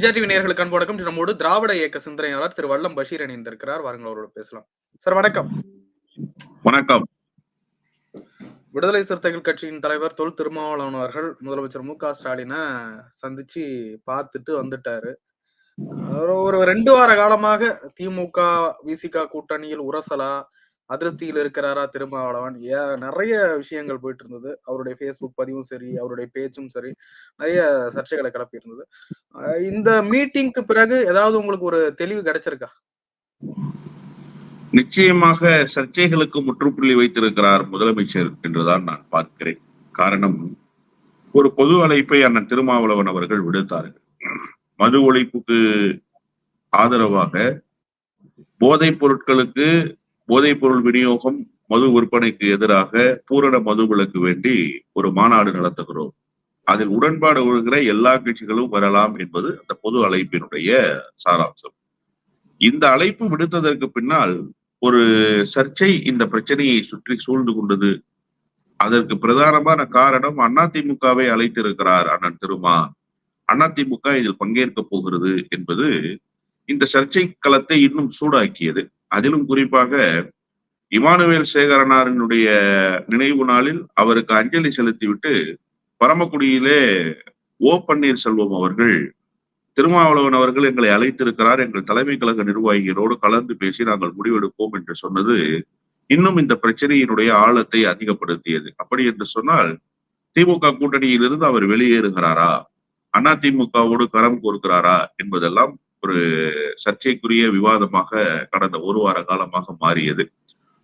MGR TV நேயர்களுக்கு அன்பு வணக்கம். நம்மோடு திராவிட இயக்க சிந்தனையாளர் திரு வல்லம் பஷீர் இணைந்திருக்கிறார். வாருங்கள் அவரோட பேசலாம். சார் வணக்கம். வணக்கம். விடுதலை சிறுத்தைகள் கட்சியின் தலைவர் தொல் திருமாவளவன் அவர்கள் முதலமைச்சர் மு க ஸ்டாலினை சந்திச்சு பார்த்துட்டு வந்துட்டாரு. ஒரு ரெண்டு வார காலமாக திமுக விசிக கூட்டணியில் உரசலா அதிருப்தியில் இருக்கிறாரா திருமாவளவன் ஏ- நிறைய விஷயங்கள் போயிட்டு இருந்தது அவருடைய ஃபேஸ்புக் பதிவும் சரி அவருடைய பேச்சும் சரி நிறைய சர்ச்சைகளை கிளப்பி இருந்தது இந்த மீட்டிங்க்கு பிறகு ஏதாவது உங்களுக்கு ஒரு தெளிவு கிடைச்சிருக்கா? நிச்சயமாக சர்ச்சைகளுக்கு முற்றுப்புள்ளி வைத்திருக்கிறார் முதலமைச்சர் என்றுதான் நான் பார்க்கிறேன். காரணம் ஒரு பொது அழைப்பை அண்ணன் திருமாவளவன் அவர்கள் விடுத்தார்கள். மது ஒழிப்புக்கு ஆதரவாக போதைப் பொருட்களுக்கு போதைப் பொருள் விநியோகம் மது விற்பனைக்கு எதிராக பூரண மது விலக்கு வேண்டி ஒரு மாநாடு நடத்துகிறோம். அதில் உடன்பாடு கொள்கிற எல்லா கட்சிகளும் வரலாம் என்பது அந்த பொது அழைப்பினுடைய சாராம்சம். இந்த அழைப்பு விடுத்ததற்கு பின்னால் ஒரு சர்ச்சை இந்த பிரச்சனையை சுற்றி சூழ்ந்து கொண்டது. அதற்கு பிரதானமான காரணம் அதிமுகவை அழைத்திருக்கிறார் அண்ணன் திருமா அதிமுக இதில் பங்கேற்க போகிறது என்பது இந்த சர்ச்சை களத்தை இன்னும் சூடாக்கியது. அதிலும் குறிப்பாக இமானுவேல் சேகரனாரினுடைய நினைவு நாளில் அவருக்கு அஞ்சலி செலுத்திவிட்டு பரமக்குடியிலே ஓ பன்னீர்செல்வம் அவர்கள் திருமாவளவன் அவர்கள் எங்களை அழைத்திருக்கிறார். எங்கள் தலைமை கழக நிர்வாகிகளோடு கலந்து பேசி நாங்கள் முடிவெடுப்போம் என்று சொன்னது இன்னும் இந்த பிரச்சனையினுடைய ஆழத்தை அதிகப்படுத்தியது. அப்படி என்று சொன்னால் திமுக கூட்டணியிலிருந்து அவர் வெளியேறுகிறாரா? அதிமுகவோடு கரம் கோர்க்கிறாரா? என்பதெல்லாம் ஒரு சர்ச்சைக்குரிய விவாதமாக கடந்த ஒரு வார காலமாக மாறியது.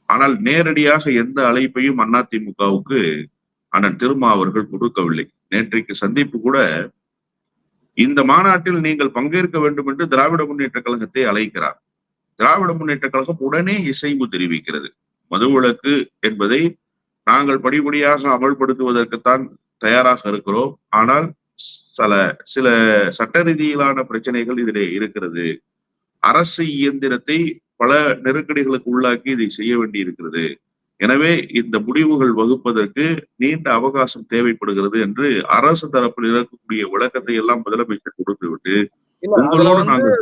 ஆனால் நேரடியாக எந்த அழைப்பையும் அதிமுகவுக்கு அண்ணன் திருமா அவர்கள் கொடுக்கவில்லை. நேற்றைக்கு சந்திப்பு கூட இந்த மாநாட்டில் நீங்கள் பங்கேற்க வேண்டும் என்று திராவிட முன்னேற்ற கழகத்தை அழைக்கிறார். திராவிட முன்னேற்ற கழகம் உடனே இசைவு தெரிவிக்கிறது. மதுவிலக்கு என்பதை நாங்கள் படிப்படியாக அமல்படுத்துவதற்குத்தான் தயாராக இருக்கிறோம். ஆனால் சில சில சட்ட ரீதியிலான பிரச்சனைகள் இதிலே இருக்கிறது. அரசு இயந்திரத்தை பல நெருக்கடிகளுக்கு உள்ளாக்கி இதை செய்ய வேண்டி இருக்கிறது எனவே இந்த முடிவுகள் வகுப்பதற்கு நீண்ட அவகாசம் தேவைப்படுகிறது என்று அரசு தரப்பில் இருக்கக்கூடிய விளக்கத்தை எல்லாம் முதலமைச்சர் கொடுத்து விட்டு இல்ல அதுல உங்களோடு நாங்கள்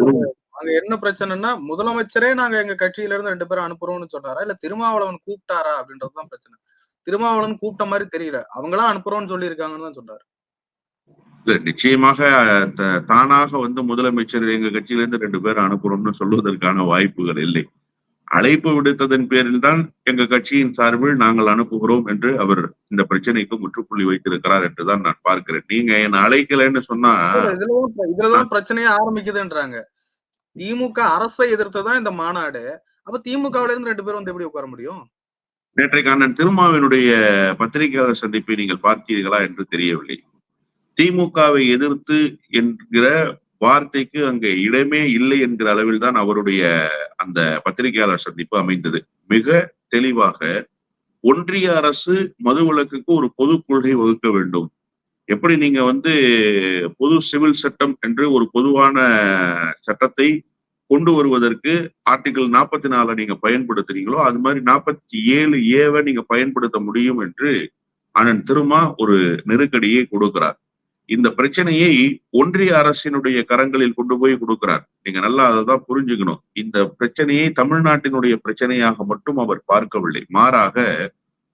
அங்க என்ன பிரச்சனைன்னா முதலமைச்சரே நாங்க எங்க கட்சியில இருந்து ரெண்டு பேரும் அனுப்புறோம்னு சொன்னாரா இல்ல திருமாவளவன் கூப்பிட்டாரா அப்படின்றதுதான் பிரச்சனை. திருமாவளவன் கூப்பிட்ட மாதிரி தெரியல. அவங்களா அனுப்புறோம்னு சொல்லி இருக்காங்கன்னு தான் சொல்றாரு. இல்ல, நிச்சயமாக தானாக வந்து முதலமைச்சர் எங்க கட்சியிலிருந்து ரெண்டு பேர் அனுப்புறோம்னு சொல்வதற்கான வாய்ப்புகள் இல்லை. அழைப்பு விடுத்ததன் பேரில் தான் எங்க கட்சியின் சார்பில் நாங்கள் அனுப்புகிறோம் என்று அவர் இந்த பிரச்சனைக்கு முற்றுப்புள்ளி வைத்திருக்கிறார் என்றுதான் நான் பார்க்கிறேன். நீங்க என்ன அழைக்கலைன்னு சொன்னா இதுலதான் பிரச்சனையே ஆரம்பிக்குதுன்றாங்க. திமுக அரசை எதிர்த்துதான் இந்த மாநாடு. அப்ப திமுகவுல இருந்து ரெண்டு பேரும் வந்து எப்படி உட்கார முடியும்? நேற்றைக்கு அண்ணன் திருமாவினுடைய பத்திரிகையாளர் சந்திப்பை நீங்கள் பார்த்தீர்களா என்று தெரியவில்லை. திமுகவை எதிர்த்து என்கிற வார்த்தைக்கு அங்கே இடமே இல்லை என்கிற அளவில் தான் அவருடைய அந்த பத்திரிகையாளர் சந்திப்பு அமைந்தது. மிக தெளிவாக ஒன்றிய அரசு மதுவிலக்குக்கு ஒரு பொது கொள்கை வகுக்க வேண்டும். எப்படி நீங்க வந்து பொது சிவில் சட்டம் என்று ஒரு பொதுவான சட்டத்தை கொண்டு வருவதற்கு ஆர்டிகிள் நாற்பத்தி நாலை நீங்க பயன்படுத்துறீங்களோ அது மாதிரி நாற்பத்தி ஏழு ஏவை நீங்க பயன்படுத்த முடியும் என்று அண்ணன் திருமா ஒரு நெருக்கடியை கொடுக்கிறார். இந்த பிரச்சனையை ஒன்றிய அரசினுடைய கரங்களில் கொண்டு போய் கொடுக்கிறார். நீங்க நல்லா அதை தான் புரிஞ்சுக்கணும். இந்த பிரச்சனையை தமிழ்நாட்டினுடைய பிரச்சனையாக மட்டும் அவர் பார்க்கவில்லை. மாறாக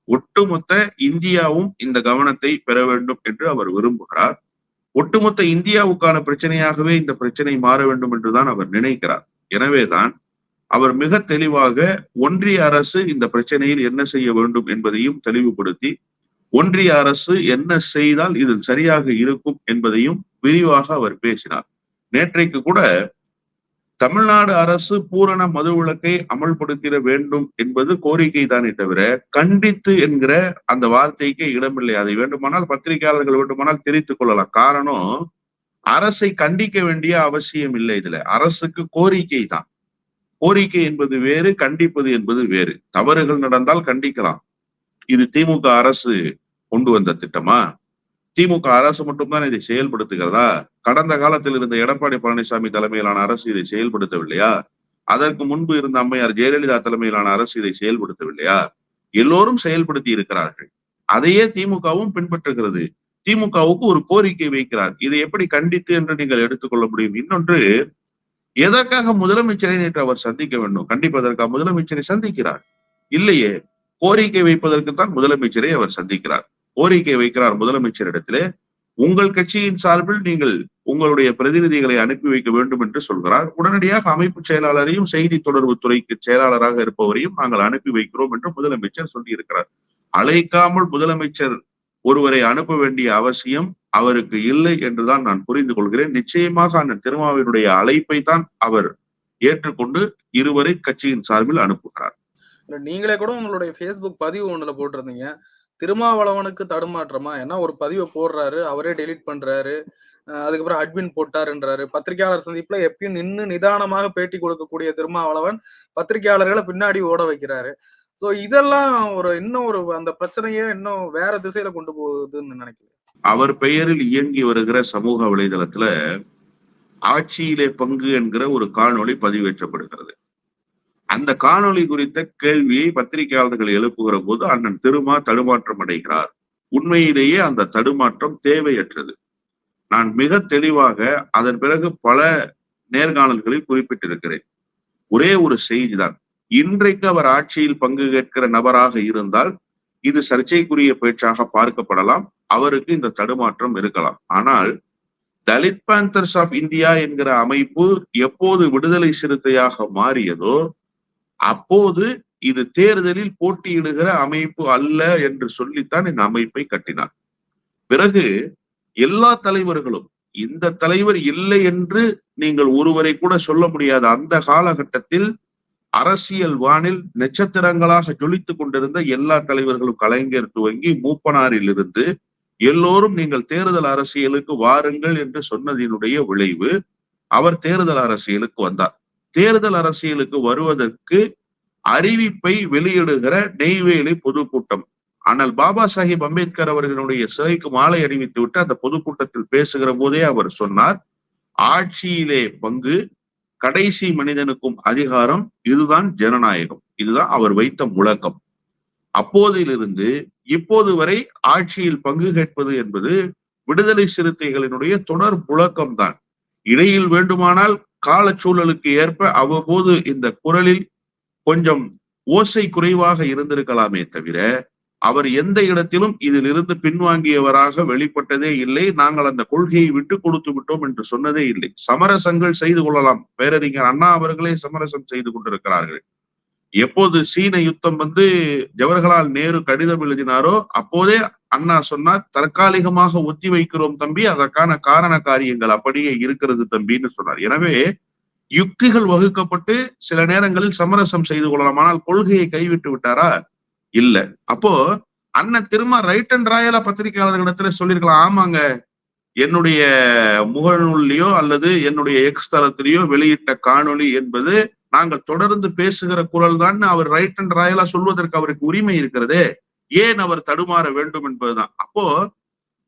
ஒட்டுமொத்த இந்தியாவும் இந்த கவனத்தை பெற வேண்டும் என்று அவர் விரும்புகிறார். ஒட்டுமொத்த இந்தியாவுக்கான பிரச்சனையாகவே இந்த பிரச்சனை மாற வேண்டும் என்றுதான் அவர் நினைக்கிறார். எனவேதான் அவர் மிக தெளிவாக ஒன்றிய அரசு இந்த பிரச்சனையில் என்ன செய்ய வேண்டும் என்பதையும் தெளிவுபடுத்தி ஒன்றிய அரசு என்ன செய்தால் இதில் சரியாக இருக்கும் என்பதையும் விரிவாக அவர் பேசினார். நேற்றைக்கு கூட தமிழ்நாடு அரசு பூரண மதுவிலக்கை அமல்படுத்திட வேண்டும் என்பது கோரிக்கை தானே தவிர கண்டித்து என்கிற அந்த வார்த்தைக்கு இடமில்லை. அதை வேண்டுமானால் பத்திரிகையாளர்கள் வேண்டுமானால் தெரிவித்துக் கொள்ளலாம். காரணம் அரசை கண்டிக்க வேண்டிய அவசியம் இல்லை இதுல. அரசுக்கு கோரிக்கை தான். கோரிக்கை என்பது வேறு கண்டிப்பது என்பது வேறு. தவறுகள் நடந்தால் கண்டிக்கலாம். இது திமுக அரசு கொண்டு வந்த திட்டமா? திமுக அரசு மட்டும்தான் இதை செயல்படுத்துகிறதா? கடந்த காலத்தில் இருந்த எடப்பாடி பழனிசாமி தலைமையிலான அரசு இதை செயல்படுத்தவில்லையா? அதற்கு முன்பு இருந்த அம்மையார் ஜெயலலிதா தலைமையிலான அரசு இதை செயல்படுத்தவில்லையா? எல்லோரும் செயல்படுத்தி இருக்கிறார்கள். அதையே திமுகவும் பின்பற்றுகிறது. திமுகவுக்கு ஒரு கோரிக்கை வைக்கிறார். இதை எப்படி கண்டித்து என்று நீங்கள் எடுத்துக்கொள்ள முடியும்? இன்னொன்று எதற்காக முதலமைச்சரை நேற்று அவர் சந்திக்க வேண்டும்? கண்டிப்பதற்காக முதலமைச்சரை சந்திக்கிறார். இல்லையே கோரிக்கை வைப்பதற்கு தான் முதலமைச்சரை அவர் சந்திக்கிறார். கோரிக்கை வைக்கிறார் முதலமைச்சரிடத்திலே உங்கள் கட்சியின் சார்பில் நீங்கள் உங்களுடைய பிரதிநிதிகளை அனுப்பி வைக்க வேண்டும் என்று சொல்கிறார். உடனடியாக அமைப்பு செயலாளரையும் செய்தி தொடர்பு துறைக்கு செயலாளராக இருப்பவரையும் நாங்கள் அனுப்பி வைக்கிறோம் என்று முதலமைச்சர் சொல்லியிருக்கிறார். அழைக்காமல் முதலமைச்சர் ஒருவரை அனுப்ப வேண்டிய அவசியம் அவருக்கு இல்லை என்றுதான் நான் புரிந்து கொள்கிறேன். நிச்சயமாக அந்த திருமாவினுடைய அழைப்பை தான் அவர் ஏற்றுக்கொண்டு இருவரை கட்சியின் சார்பில் அனுப்புகிறார். இல்லை நீங்களே கூட உங்களுடைய ஃபேஸ்புக் பதிவு ஒன்றில் போட்டிருந்தீங்க. திருமாவளவனுக்கு தடுமாற்றமா? ஏன்னா ஒரு பதிவை போடுறாரு அவரே டெலீட் பண்றாரு அதுக்கப்புறம் அட்மின் போட்டாருன்றாரு. பத்திரிகையாளர் சந்திப்புல எப்பயும் நின்று நிதானமாக பேட்டி கொடுக்கக்கூடிய திருமாவளவன் பத்திரிகையாளர்களை பின்னாடி ஓட வைக்கிறாரு. ஸோ இதெல்லாம் ஒரு இன்னும் ஒரு அந்த பிரச்சனையே இன்னும் வேற திசையில கொண்டு போகுதுன்னு நினைக்கிறேன். அவர் பெயரில் இயங்கி வருகிற சமூக வலைதளத்துல ஆட்சியிலே பங்கு என்கிற ஒரு காணொளி பதிவேற்றப்படுகிறது. அந்த காணொளி குறித்த கேள்வியை பத்திரிகையாளர்கள் எழுப்புகிற போது அண்ணன் திருமா தடுமாற்றம் அடைகிறார். உண்மையிலேயே அந்த தடுமாற்றம் தேவையற்றது. நான் மிக தெளிவாக அதன் பிறகு பல நேர்காணல்களில் குறிப்பிட்டிருக்கிறேன். ஒரே ஒரு செய்திதான். இன்றைக்கு அவர் ஆட்சியில் பங்கு கேட்கிற நபராக இருந்தால் இது சர்ச்சைக்குரிய பேச்சாக பார்க்கப்படலாம். அவருக்கு இந்த தடுமாற்றம் இருக்கலாம். ஆனால் தலித் பேந்தர்ஸ் ஆஃப் இந்தியா என்கிற அமைப்பு எப்போது விடுதலை சிறுத்தையாக மாறியதோ அப்போது இது தேர்தலில் போட்டியிடுகிற அமைப்பு அல்ல என்று சொல்லித்தான் இந்த அமைப்பை கட்டினார். பிறகு எல்லா தலைவர்களும் இந்த தலைவர் இல்லை என்று நீங்கள் ஒருவரை கூட சொல்ல முடியாத. அந்த காலகட்டத்தில் அரசியல் வானில் நட்சத்திரங்களாக ஜொலித்துக் கொண்டிருந்த எல்லா தலைவர்களும் கலைஞர் துவங்கி மூப்பனாரில் இருந்து எல்லோரும் நீங்கள் தேர்தல் அரசியலுக்கு வாருங்கள் என்று சொன்னதினுடைய விளைவு அவர் தேர்தல் அரசியலுக்கு வந்தார். தேர்தல் அரசியலுக்கு வருவதற்கு அறிவிப்பை வெளியிடுகிற நெய்வேலி பொதுக்கூட்டம். ஆனால் பாபா சாஹிப் அம்பேத்கர் அவர்களுடைய சிலைக்கு மாலை அணிவித்து விட்டு அந்த பொதுக்கூட்டத்தில் பேசுகிற போதே அவர் சொன்னார் ஆட்சியிலே பங்கு கடைசி மனிதனுக்கும் அதிகாரம் இதுதான் ஜனநாயகம். இதுதான் அவர் வைத்த முழக்கம். அப்போதிலிருந்து இப்போது வரை ஆட்சியில் பங்கு கேட்பது என்பது விடுதலை சிறுத்தைகளினுடைய தொடர் முழக்கம்தான். இடையில் வேண்டுமானால் காலச்சூழலுக்கு ஏற்ப அவ்வப்போது இந்த குரலில் கொஞ்சம் ஓசை குறைவாக இருந்திருக்கலாமே தவிர அவர் எந்த இடத்திலும் இதிலிருந்து பின்வாங்கியவராக வெளிப்பட்டதே இல்லை. நாங்கள் அந்த கொள்கையை விட்டு கொடுத்து விட்டோம் என்று சொன்னதே இல்லை. சமரசங்கள் செய்து கொள்ளலாம். பேரறிஞர் அண்ணா அவர்களே சமரசம் செய்து கொண்டிருக்கிறார்கள். எப்போது சீன யுத்தம் வந்து ஜவஹர்லால் நேரு கடிதம் எழுதினாரோ அப்போதே அண்ணா சொன்னார் தற்காலிகமாக ஒத்தி வைக்கிறோம் தம்பி அதற்கான காரண காரியங்கள் அப்படியே இருக்கிறது தம்பின்னு சொன்னார். எனவே யுக்திகள் வகுக்கப்பட்டு சில நேரங்களில் சமரசம் செய்து கொள்ளலாம். ஆனால் கொள்கையை கைவிட்டு விட்டாரா? இல்ல. அப்போ அண்ணன் திரும்ப ரைட் அண்ட் ராயலா பத்திரிகையாளர்களிடத்துல சொல்லியிருக்கலாம். ஆமாங்க என்னுடைய முகநூல்லையோ அல்லது என்னுடைய எக்ஸ் தளத்திலேயோ வெளியிட்ட காணொளி என்பது நாங்கள் தொடர்ந்து பேசுகிற குரல் தான் அவர் ரைட் அண்ட் ராயலா சொல்வதற்கு அவருக்கு உரிமை இருக்கிறதே. ஏன் அவர் தடுமாற வேண்டும் என்பதுதான். அப்போ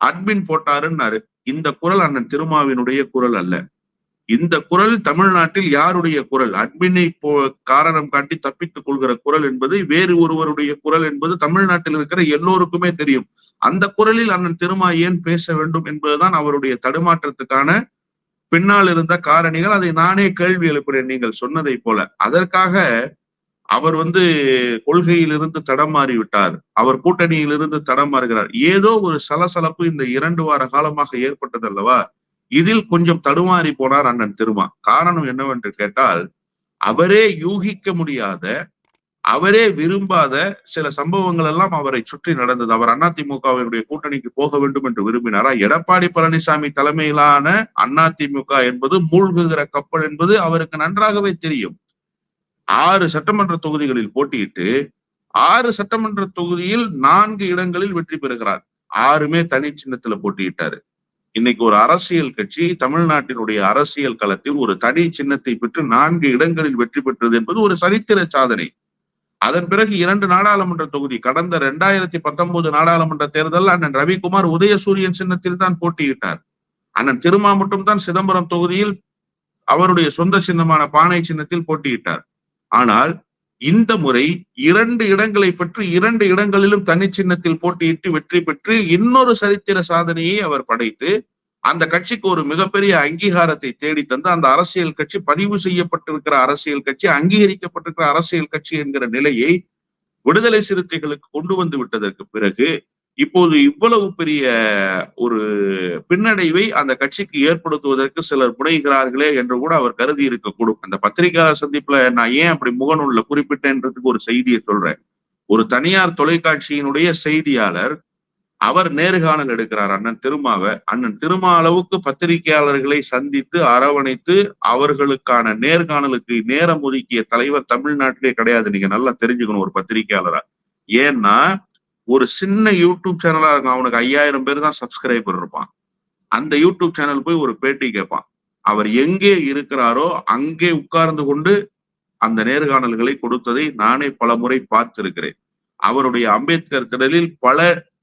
அட்மின் போட்டாருன்னாரு. இந்த குரல் அண்ணன் திருமாவினுடைய குரல் அல்ல. இந்த குரல் தமிழ்நாட்டில் யாருடைய குரல்? அட்மினை போ காரணம் காட்டி தப்பித்துக் கொள்கிற குரல் என்பது வேறு ஒருவருடைய குரல் என்பது தமிழ்நாட்டில் இருக்கிற எல்லோருக்குமே தெரியும். அந்த குரலில் அண்ணன் திருமா ஏன் பேச வேண்டும் என்பதுதான் அவருடைய தடுமாற்றத்துக்கான பின்னால் இருந்த காரணிகள். அதை நானே கேள்வி எழுப்பினேன் நீங்கள் சொன்னதை போல. அதற்காக அவர் வந்து கொள்கையிலிருந்து தடமாறி விட்டார் அவர் கூட்டணியிலிருந்து தடமாறுகிறார் ஏதோ ஒரு சலசலப்பு இந்த இரண்டு வார காலமாக ஏற்பட்டது அல்லவா இதில் கொஞ்சம் தடுமாறி போனார் அண்ணன் திருமா. காரணம் என்னவென்று கேட்டால் அவரே யூகிக்க முடியாத அவரே விரும்பாத சில சம்பவங்கள் எல்லாம் அவரை சுற்றி நடந்தது. அவர் அதிமுகவினுடைய கூட்டணிக்கு போக வேண்டும் என்று விரும்பினாரா? எடப்பாடி பழனிசாமி தலைமையிலான அதிமுக என்பது மூழ்குகிற கப்பல் என்பது அவருக்கு நன்றாகவே தெரியும். ஆறு சட்டமன்ற தொகுதிகளில் போட்டியிட்டு ஆறு சட்டமன்ற தொகுதியில் நான்கு இடங்களில் வெற்றி பெறுகிறார். ஆறுமே தனி சின்னத்துல போட்டியிட்டாரு. இன்னைக்கு ஒரு அரசியல் கட்சி தமிழ்நாட்டினுடைய அரசியல் களத்தில் ஒரு தனி சின்னத்தை பெற்று நான்கு இடங்களில் வெற்றி பெற்றது என்பது ஒரு சரித்திர சாதனை. அதன் பிறகு இரண்டு நாடாளுமன்ற தொகுதி கடந்த இரண்டாயிரத்தி பத்தொன்பது நாடாளுமன்ற தேர்தல் அண்ணன் ரவிக்குமார் உதயசூரியன் சின்னத்தில் தான் போட்டியிட்டார். அண்ணன் திருமா மட்டும் தான் சிதம்பரம் தொகுதியில் அவருடைய சொந்த சின்னமான பானை சின்னத்தில் போட்டியிட்டார். ஆனால் இந்த முறை இரண்டு இடங்களை பற்றி இரண்டு இடங்களிலும் தனி சின்னத்தில் போட்டியிட்டு வெற்றி பெற்று இன்னொரு சரித்திர சாதனையை அவர் படைத்து அந்த கட்சிக்கு ஒரு மிகப்பெரிய அங்கீகாரத்தை தேடி தந்து அந்த அரசியல் கட்சி பதிவு செய்யப்பட்டிருக்கிற அரசியல் கட்சி அங்கீகரிக்கப்பட்டிருக்கிற அரசியல் கட்சி என்கிற நிலையை விடுதலை சிறுத்தைகளுக்கு கொண்டு வந்து விட்டதற்கு பிறகு இப்போது இவ்வளவு பெரிய ஒரு பின்னடைவை அந்த கட்சிக்கு ஏற்படுத்துவதற்கு சிலர் முனைகிறார்களே என்று கூட அவர் கருதி இருக்கக்கூடும் அந்த பத்திரிகையாளர் சந்திப்புல நான் ஏன் அப்படி முகநூல்ல குறிப்பிட்டேன்றதுக்கு ஒரு செய்தியை சொல்றேன். ஒரு தனியார் தொலைக்காட்சியினுடைய செய்தியாளர் அவர் நேர்காணல் எடுக்கிறார் அண்ணன் திருமாவை. அண்ணன் திருமா அளவுக்கு பத்திரிகையாளர்களை சந்தித்து அரவணைத்து அவர்களுக்கான நேர்காணலுக்கு நேரம் ஒதுக்கிய தலைவர் தமிழ்நாட்டிலே கிடையாது. நீங்க நல்லா தெரிஞ்சுக்கணும் ஒரு பத்திரிகையாளரா. ஏன்னா ஒரு சின்ன யூடியூப் சேனலா இருக்கும் அவனுக்கு ஐயாயிரம் பேர் தான் சப்ஸ்கிரைபர் இருப்பான். அந்த யூடியூப் சேனல் போய் ஒரு பேட்டி கேட்பான். அவர் எங்கே இருக்கிறாரோ அங்கே உட்கார்ந்து கொண்டு அந்த நேர்காணல்களை கொடுத்ததை நானே பல முறை பார்த்திருக்கிறேன். அவருடைய அம்பேத்கர் திடலில் பல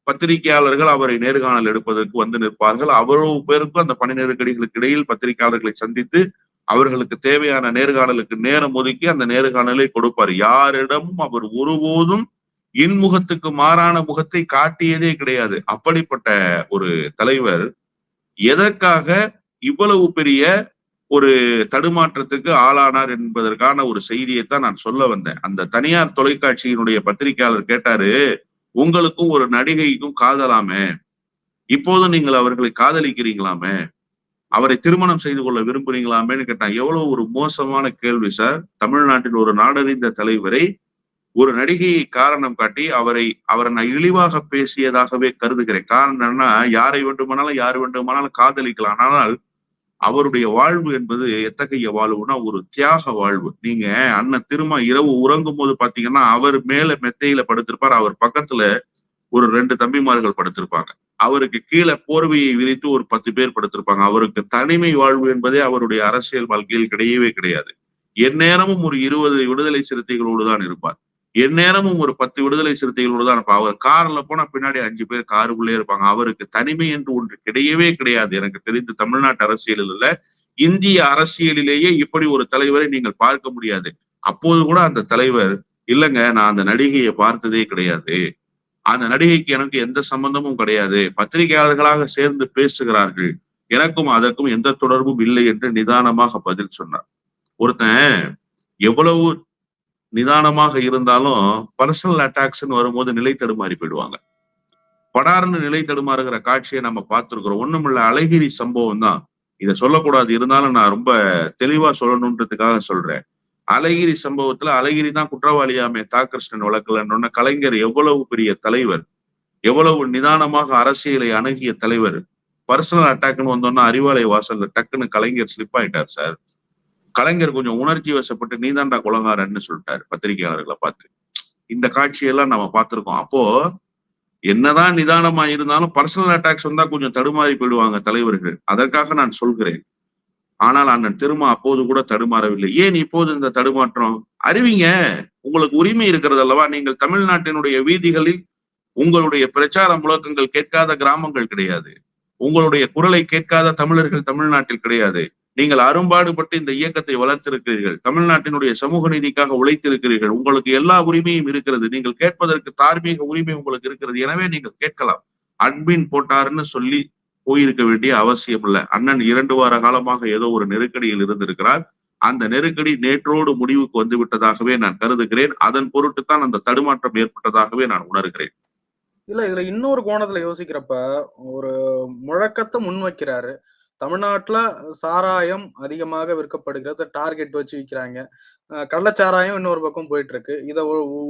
பத்திரிகையாளர்கள் அவரை நேர்காணல் எடுப்பதற்கு வந்து நிற்பார்கள். அவ்வளவு பேருக்கும் அந்த பணி நெருக்கடிகளுக்கு இடையில் பத்திரிகையாளர்களை சந்தித்து அவர்களுக்கு தேவையான நேர்காணலுக்கு நேரம் ஒதுக்கி அந்த நேர்காணலை கொடுப்பார். யாரிடமும் அவர் ஒருபோதும் இன்முகத்துக்கு மாறான முகத்தை காட்டியதே கிடையாது. அப்படிப்பட்ட ஒரு தலைவர் எதற்காக இவ்வளவு பெரிய ஒரு தடுமாற்றத்துக்கு ஆளானார் என்பதற்கான ஒரு செய்தியைத்தான் நான் சொல்ல வந்தேன். அந்த தனியார் தொலைக்காட்சியினுடைய பத்திரிகையாளர் கேட்டாரு உங்களுக்கும் ஒரு நடிகைக்கும் காதலாமே. இப்போது நீங்கள் அவர்களை காதலிக்கிறீங்களாமே? அவரை திருமணம் செய்து கொள்ள விரும்புறீங்களாமேன்னு கேட்டான். எவ்வளவு ஒரு மோசமான கேள்வி சார். தமிழ்நாட்டில் ஒரு நாடறிந்த தலைவரை ஒரு நடிகையை காரணம் காட்டி அவரை அவரை நான் இழிவாக பேசியதாகவே கருதுகிறேன். காரணம் என்னன்னா யாரை வேண்டுமானாலும் யார் வேண்டுமானாலும் காதலிக்கலாம். ஆனால் அவருடைய வாழ்வு என்பது எத்தகைய வாழ்வுனா ஒரு தியாக வாழ்வு. நீங்க அண்ணன் திரும்ப இரவு உறங்கும் போது பாத்தீங்கன்னா அவர் மேல மெத்தையில படுத்திருப்பார். அவர் பக்கத்துல ஒரு ரெண்டு தம்பிமார்கள் படுத்திருப்பாங்க. அவருக்கு கீழே போர்வையை விரித்து ஒரு பத்து பேர் படுத்திருப்பாங்க. அவருக்கு தனிமை வாழ்வு என்பதே அவருடைய அரசியல் வாழ்க்கையில் கிடையவே கிடையாது. எந்நேரமும் ஒரு இருபது விடுதலை சிறுத்தைகளோடு தான் இருப்பார். எந்நேரமும் ஒரு பத்து விடுதலை சிறுத்தைகளோடு தான் இருப்பார் அவர் கார்ல போனா பின்னாடி அஞ்சு பேர் காருக்குள்ளே இருப்பாங்க. அவருக்கு தனிமை என்று ஒன்று கிடையவே கிடையாது. எனக்கு தெரிந்து தமிழ்நாட்டு அரசியலில் இல்ல. இந்திய அரசியலிலேயே இப்படி ஒரு தலைவரை நீங்கள் பார்க்க முடியாது. அப்போது கூட அந்த தலைவர் இல்லைங்க நான் அந்த நடிகையை பார்த்ததே கிடையாது. அந்த நடிகைக்கு எனக்கு எந்த சம்பந்தமும் கிடையாது. பத்திரிகையாளர்களாக சேர்ந்து பேசுகிறார்கள். எனக்கும் அதற்கும் எந்த தொடர்பும் இல்லை என்று நிதானமாக பதில் சொன்னார். ஒருத்தன் எவ்வளவு நிதானமாக இருந்தாலும் பர்சனல் அட்டாக்ஸ்ன்னு வரும்போது நிலை தடுமாறி போயிடுவாங்க. படார்னு நிலை தடுமாறுகிற காட்சியை நம்ம பார்த்திருக்கிறோம். ஒண்ணுமில்ல அழகிரி சம்பவம் தான். இதை சொல்லக்கூடாது. இருந்தாலும் நான் ரொம்ப தெளிவா சொல்லணுன்றதுக்காக சொல்றேன். அழகிரி சம்பவத்துல அழகிரி தான் குற்றவாளியாமே தாகிருஷ்ணன் வழக்குல கலைஞர் எவ்வளவு பெரிய தலைவர் எவ்வளவு நிதானமாக அரசியலை அணுகிய தலைவர் பர்சனல் அட்டாக்னு வந்தோம்னா அறிவாலய வாசல்ல டக்குன்னு கலைஞர் ஸ்லிப் ஆயிட்டார் சார். கலைஞர் கொஞ்சம் உணர்ச்சி வசப்பட்டு நீதாண்டா குலகாரன்னு சொல்லிட்டாரு பத்திரிகையாளர்களை பார்த்து. இந்த காட்சியெல்லாம் நம்ம பார்த்திருக்கோம். அப்போ என்னதான் நிதானமா இருந்தாலும் பர்சனல் அட்டாக்ஸ் வந்தா கொஞ்சம் தடுமாறி போயிடுவாங்க தலைவர்கள். அதற்காக நான் சொல்கிறேன். ஆனால் அண்ணன் திருமா அப்போது கூட தடுமாறவில்லை. ஏன் இப்போது இந்த தடுமாற்றம்? அறிவிங்க. உங்களுக்கு உரிமை இருக்கிறது அல்லவா? நீங்கள் தமிழ்நாட்டினுடைய வீதிகளில் உங்களுடைய பிரச்சார முழக்கங்கள் கேட்காத கிராமங்கள் கிடையாது. உங்களுடைய குரலை கேட்காத தமிழர்கள் தமிழ்நாட்டில் கிடையாது. நீங்கள் அரும்பாடுபட்டு இந்த இயக்கத்தை வளர்த்திருக்கிறீர்கள். தமிழ்நாட்டினுடைய சமூக நீதிக்காக உழைத்திருக்கிறீர்கள். உங்களுக்கு எல்லா உரிமையும் இருக்கிறது. நீங்கள் கேட்பதற்கு தார்மீக உரிமை உங்களுக்கு இருக்கிறது. எனவே நீங்கள் கேட்கலாம். அன்பின் போட்டாருன்னு சொல்லி போயிருக்க வேண்டிய அவசியம் இல்லை. அண்ணன் இரண்டு வார காலமாக ஏதோ ஒரு நெருக்கடியில் இருந்திருக்கிறார். அந்த நெருக்கடி நேற்றோடு முடிவுக்கு வந்து விட்டதாகவே நான் கருதுகிறேன். அதன் பொருட்டு தான் அந்த தடுமாற்றம் ஏற்பட்டதாகவே நான் உணர்கிறேன். இல்ல இதுல இன்னொரு கோணத்துல யோசிக்கிறப்ப ஒரு முழக்கத்தை முன்வைக்கிறாரு. தமிழ்நாட்டுல சாராயம் அதிகமாக விற்கப்படுகிறது டார்கெட் வச்சு விற்கிறாங்க கள்ளச்சாராயம் இன்னொரு பக்கம் போயிட்டு இருக்கு இதை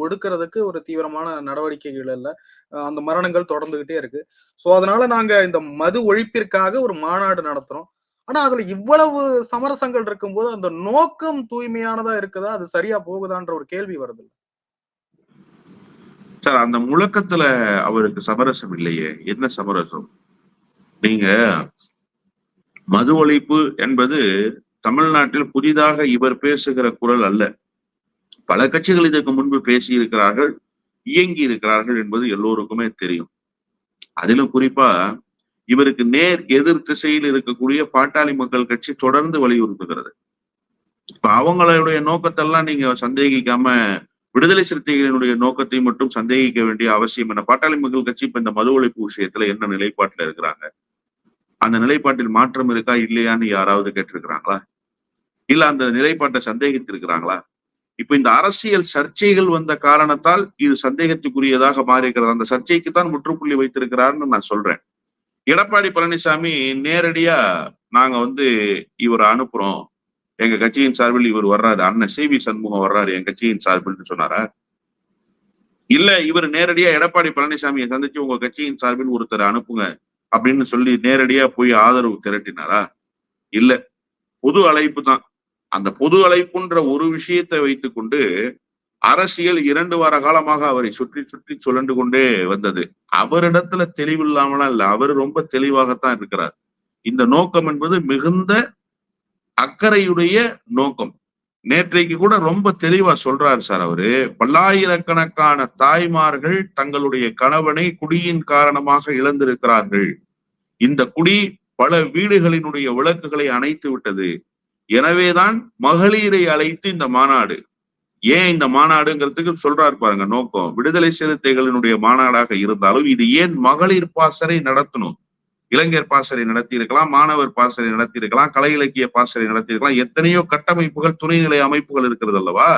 ஒடுக்கிறதுக்கு ஒரு தீவிரமான நடவடிக்கைகள் இல்லை. அந்த மரணங்கள் தொடர்ந்துகிட்டே இருக்கு. ஸோ அதனால நாங்க இந்த மது ஒழிப்பிற்காக ஒரு மாநாடு நடத்துறோம். ஆனா அதுல இவ்வளவு சமரசங்கள் இருக்கும்போது அந்த நோக்கம் தூய்மையானதா இருக்குதா? அது சரியா போகுதான்ற ஒரு கேள்வி வருது சார் அந்த முழக்கத்துல அவருக்கு சமரசம் இல்லையே? என்ன சமரசம்? நீங்க மது ஒழிப்பு என்பது தமிழ்நாட்டில் புதிதாக இவர் பேசுகிற குரல் அல்ல. பல கட்சிகள் இதற்கு முன்பு பேசி இருக்கிறார்கள் இயங்கி இருக்கிறார்கள் என்பது எல்லோருக்குமே தெரியும். அதிலும் குறிப்பா இவருக்கு நேர் எதிர் திசையில் இருக்கக்கூடிய பாட்டாளி மக்கள் கட்சி தொடர்ந்து வலியுறுத்துகிறது. இப்ப அவங்களுடைய நோக்கத்தெல்லாம் நீங்க சந்தேகிக்காம விடுதலை சிறுத்தைகளினுடைய நோக்கத்தை மட்டும் சந்தேகிக்க வேண்டிய அவசியம் என்ன? பாட்டாளி மக்கள் கட்சி இப்ப இந்த மது ஒழிப்பு விஷயத்துல என்ன நிலைப்பாட்டுல இருக்கிறாங்க? அந்த நிலைப்பாட்டில் மாற்றம் இருக்கா இல்லையான்னு யாராவது கேட்டிருக்கிறாங்களா? இல்ல அந்த நிலைப்பாட்டை சந்தேகித்திருக்கிறாங்களா? இப்ப இந்த அரசியல் சர்ச்சைகள் வந்த காரணத்தால் இது சந்தேகத்துக்குரியதாக மாறியிருக்கிறது. அந்த சர்ச்சைக்கு தான் முற்றுப்புள்ளி வைத்திருக்கிறார்னு நான் சொல்றேன். எடப்பாடி பழனிசாமி நேரடியா நாங்க வந்து இவரை அனுப்புறோம். எங்க கட்சியின் சார்பில் இவர் வர்றாரு. அண்ணன் சி வி சண்முகம் வர்றாரு என் கட்சியின் சார்பில் சொன்னாரா? இல்ல இவர் நேரடியா எடப்பாடி பழனிசாமியை சந்திச்சு உங்க கட்சியின் சார்பில் ஒருத்தர் அனுப்புங்க. அப்படின்னு சொல்லி நேரடியா போய் ஆதரவு திரட்டினாரா? இல்ல. பொது அழைப்பு தான். அந்த பொது அழைப்புன்ற ஒரு விஷயத்தை வைத்துக்கொண்டு அரசியல் இரண்டு வார காலமாக அவரை சுற்றி சுற்றி சுழண்டு கொண்டே வந்தது. அவரிடத்துல தெளிவில்லாமலாம் இல்ல. அவர் ரொம்ப தெளிவாகத்தான் இருக்கிறார். இந்த நோக்கம் என்பது மிகுந்த அக்கறையுடைய நோக்கம். நேற்றைக்கு கூட ரொம்ப தெளிவா சொல்றாரு சார் அவரு. பல்லாயிரக்கணக்கான தாய்மார்கள் தங்களுடைய கணவனை குடியின் காரணமாக இழந்திருக்கிறார்கள். இந்த குடி பல வீடுகளினுடைய விளக்குகளை அணைத்து விட்டது. எனவேதான் மகளிரை அழைத்து இந்த மாநாடு. ஏன் இந்த மாநாடுங்கிறதுக்கு சொல்றாரு பாருங்க நோக்கம். விடுதலை சிறுத்தைகளினுடைய மாநாடாக இருந்தாலும் இது ஏன் மகளிர் பாசறை நடத்தணும்? இளைஞர் பாசறை நடத்தியிருக்கலாம் மாணவர் பாசறை நடத்தியிருக்கலாம் கலை இலக்கிய பாசறை நடத்தியிருக்கலாம் எத்தனையோ கட்டமைப்புகள் துணைநிலை அமைப்புகள் இருக்கிறது அல்லவா?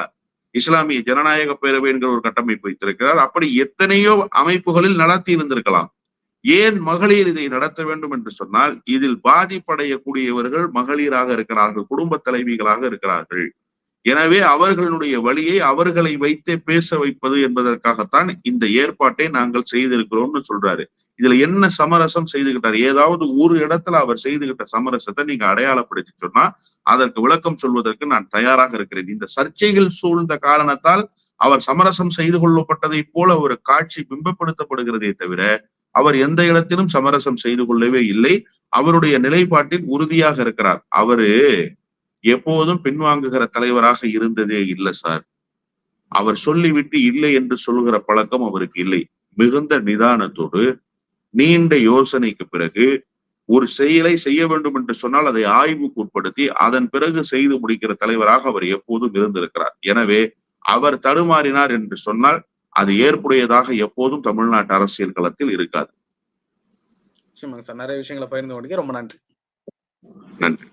இஸ்லாமிய ஜனநாயக பேரவை என்கிற ஒரு கட்டமைப்பு வைத்திருக்கிறார். அப்படி எத்தனையோ அமைப்புகளில் நடத்தி இருந்திருக்கலாம். ஏன் மகளிர் இதை நடத்த வேண்டும் என்று சொன்னால் இதில் பாதிப்படையக்கூடியவர்கள் மகளிராக இருக்கிறார்கள் குடும்ப தலைவிகளாக இருக்கிறார்கள். எனவே அவர்களுடைய வழியை அவர்களை வைத்தே பேச வைப்பது என்பதற்காகத்தான் இந்த ஏற்பாட்டை நாங்கள் செய்திருக்கிறோம்னு சொல்றாரு. இதுல என்ன சமரசம் செய்துகிட்டார்? ஏதாவது ஒரு இடத்துல அவர் செய்துகிட்ட சமரசத்தை நீங்க அடையாளப்படுத்தி சொன்னா அதற்கு விளக்கம் சொல்வதற்கு நான் தயாராக இருக்கிறேன். இந்த சர்ச்சைகள் சூழ்ந்த காரணத்தால் அவர் சமரசம் செய்து கொள்ளப்பட்டதை போல ஒரு காட்சி பிம்பப்படுத்தப்படுகிறதே தவிர அவர் எந்த இடத்திலும் சமரசம் செய்து கொள்ளவே இல்லை. அவருடைய நிலைப்பாட்டில் உறுதியாக இருக்கிறார். அவரு எப்போதும் பின்வாங்குகிற தலைவராக இருந்ததே இல்லை சார். அவர் சொல்லிவிட்டு இல்லை என்று சொல்கிற பழக்கம் அவருக்கு இல்லை. மிகுந்த நிதானத்தோடு நீண்ட யோசனைக்கு பிறகு ஒரு செயலை செய்ய வேண்டும் என்று சொன்னால் அதை ஆய்வுக்கு உட்படுத்தி அதன் பிறகு செய்து முடிக்கிற தலைவராக அவர் எப்போதும் இருந்திருக்கிறார். எனவே அவர் தடுமாறினார் என்று சொன்னால் அது ஏற்புடையதாக எப்போதும் தமிழ்நாட்டு அரசியல் களத்தில் இருக்காது. நிறைய விஷயங்களை பகிர்ந்து கொண்டீங்க. ரொம்ப நன்றி. நன்றி.